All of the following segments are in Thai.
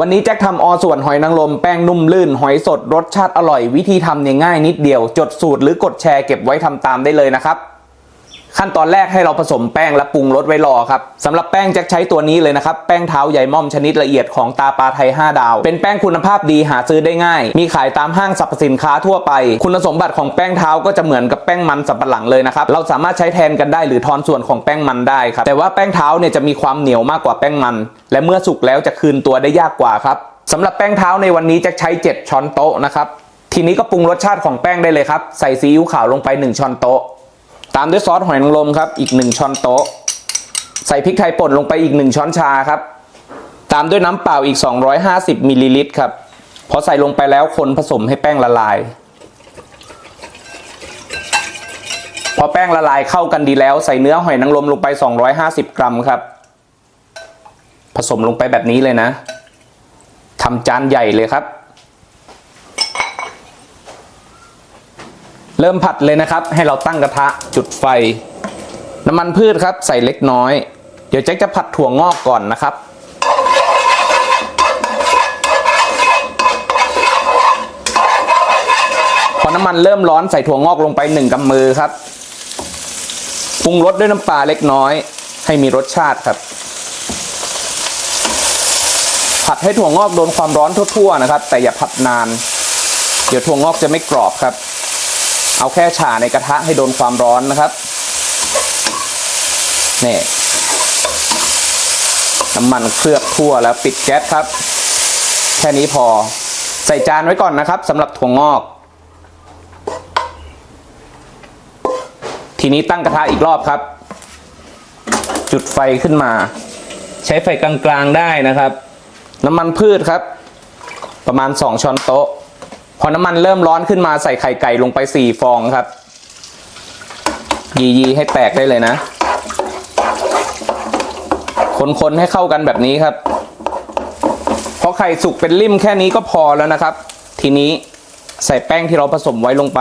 วันนี้แจ็คทำอส่วนหอยนางรมแป้งนุ่มลื่น หอยสดรสชาติอร่อย วิธีทำเนี่ยง่ายนิดเดียว จดสูตรหรือกดแชร์เก็บไว้ทำตามได้เลยนะครับ ขั้นตอนแรกให้เราผสมแป้งและปรุงรสไว้รอครับสำหรับแป้งแจ็คใช้ตัวนี้เลยนะครับแป้งเท้าใหญ่ม่อมชนิดละเอียดของตาปลาไทย 5 ดาว เป็นแป้งคุณภาพดีหาซื้อได้ง่าย มีขายตามห้างสรรพสินค้าทั่วไป คุณสมบัติของแป้งเท้าก็จะเหมือนกับแป้งมันสำปะหลังเลยนะครับเราสามารถใช้แทนกันได้หรือทอนส่วนของแป้งมันได้ครับแต่ว่าแป้งเท้าเนี่ยจะมีความเหนียวมากกว่าแป้งมัน และเมื่อสุกแล้วจะคืนตัวได้ยากกว่าครับสำหรับแป้งเท้าในวันนี้แจ็คใช้ 7 ช้อนโต๊ะนะครับทีนี้ก็ปรุงรสชาติของแป้งได้เลยครับใส่ซีอิ๊วขาวลงไป 1 ช้อนโต๊ะ ตามด้วยซอสหอยนางรมครับอีก 1 ช้อนโต๊ะ ใส่พริกไทยป่นลงไปอีก 1 ช้อนชาครับ ตามด้วยน้ำเปล่าอีก 250มิลลิลิตรครับพอใส่ลงไปแล้วคนผสมให้แป้งละลาย พอแป้งละลายเข้ากันดีแล้วใส่เนื้อหอยนางรมลงไป 250 กรัมครับ ผสมลงไปแบบนี้เลยนะทำจานใหญ่เลยครับ เริ่มผัดเลยนะครับ ให้เราตั้งกระทะจุดไฟ น้ำมันพืชครับ ใส่เล็กน้อย เดี๋ยวแจ็คจะผัดถั่วงอกก่อนนะครับ พอน้ำมันเริ่มร้อนใส่ถั่วงอกลงไปหนึ่งกำมือครับปรุงรสด้วยน้ำปลาเล็กน้อย ให้มีรสชาติครับผัดให้ถั่วงอกโดนความร้อนทั่วๆนะครับ แต่อย่าผัดนาน เดี๋ยวถั่วงอกจะไม่กรอบครับ เอาแค่ฉ่าในกระทะให้โดนความร้อนนะครับนี่น้ำมันเคลือบทั่วแล้วปิดแก๊สครับ แค่นี้พอใส่จานไว้ก่อนนะครับสำหรับถั่วงอก ทีนี้ตั้งกระทะอีกรอบครับ จุดไฟขึ้นมา ใช้ไฟกลางๆได้นะครับ น้ำมันพืชครับ ประมาณ 2 ช้อนโต๊ะ พอน้ำมันเริ่มร้อนขึ้นมาใส่ไข่ไก่ลงไป4ฟองครับ ยียีให้แตกได้เลยนะ คนๆให้เข้ากันแบบนี้ครับ พอไข่สุกเป็นริ่มแค่นี้ก็พอแล้วนะครับ ทีนี้ใส่แป้งที่เราผสมไว้ลงไป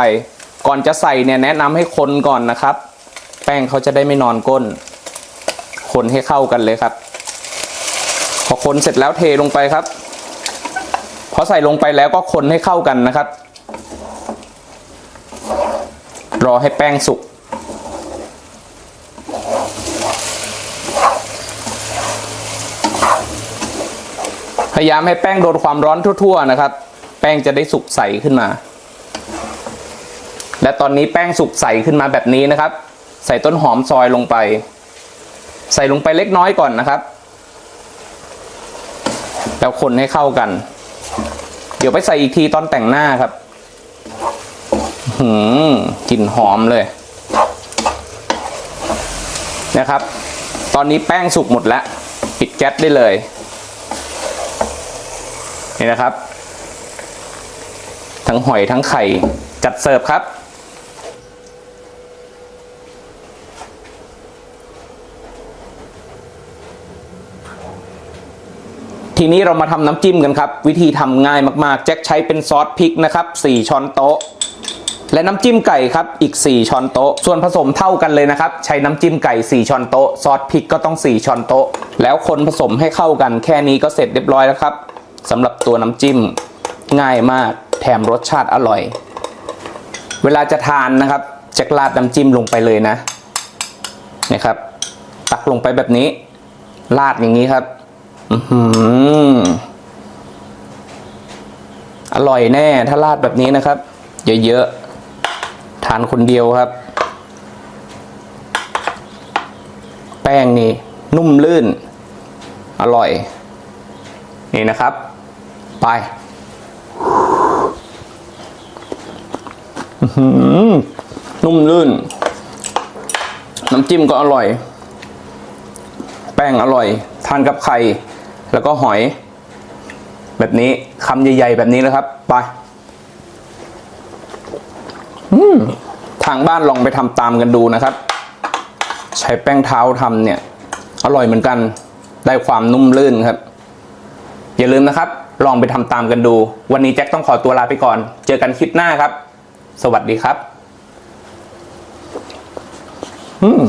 ก่อนจะใส่เนี่ยแนะนำให้คนก่อนนะครับ แป้งเขาจะได้ไม่นอนก้น คนให้เข้ากันเลยครับ พอคนเสร็จแล้วเทลงไปครับ พอใส่ลงไปแล้วก็คนให้เข้ากันนะครับ รอให้แป้งสุกพยายามให้แป้งโดนความร้อนทั่ว ๆ นะครับ แป้งจะได้สุกใสขึ้นมา และตอนนี้แป้งสุกใสขึ้นมาแบบนี้นะครับ ใส่ต้นหอมซอยลงไป ใส่ลงไปเล็กน้อยก่อนนะครับ แล้วคนให้เข้ากัน ดี๋ยวไปใส่อีกทีตอนแต่งหน้าครับหืมกลิ่นหอมเลย นะครับ ตอนนี้แป้งสุกหมดแล้ว ปิดแก๊สได้เลย นี่นะครับ ทั้งหอยทั้งไข่ จัดเสิร์ฟครับ ทีนี้เรามาทำน้ำจิ้มกันครับ วิธีทำง่ายมากๆ แจ็คใช้เป็นซอสพริกนะครับ4ช้อนโต๊ะ และน้ำจิ้มไก่ครับอีก 4 ช้อนโต๊ะ ส่วนผสมเท่ากันเลยนะครับ ใช้น้ำจิ้มไก่ 4 ช้อนโต๊ะซอสพริกก็ต้อง 4 ช้อนโต๊ะ แล้วคนผสมให้เข้ากันแค่นี้ก็เสร็จเรียบร้อยแล้วครับสำหรับตัวน้ำจิ้มง่ายมากแถมรสชาติอร่อย เวลาจะทานนะครับแจ็คราดน้ำจิ้มลงไปเลยนะนะครับ ตักลงไปแบบนี้ราดอย่างนี้ครับ อืออร่อยแน่ ถ้าราดแบบนี้นะครับ เยอะๆ ทานคนเดียวครับ แป้งนี่ นุ่มลื่น อร่อย นี่นะครับ ไปอื้อหือนุ่มลื่น น้ำจิ้มก็อร่อย แป้งอร่อย ทานกับไข่ แล้วก็หอย แบบนี้คำใหญ่ ๆ แบบนี้นะครับ ไปอืมทางบ้านลองไปทำตามกันดูนะครับ ใช้แป้งเท้าทำเนี่ย อร่อยเหมือนกันได้ความนุ่มลื่นครับ อย่าลืมนะครับ ลองไปทำตามกันดู วันนี้แจ็คต้องขอตัวลาไปก่อน เจอกันคลิปหน้าครับ สวัสดีครับ อืม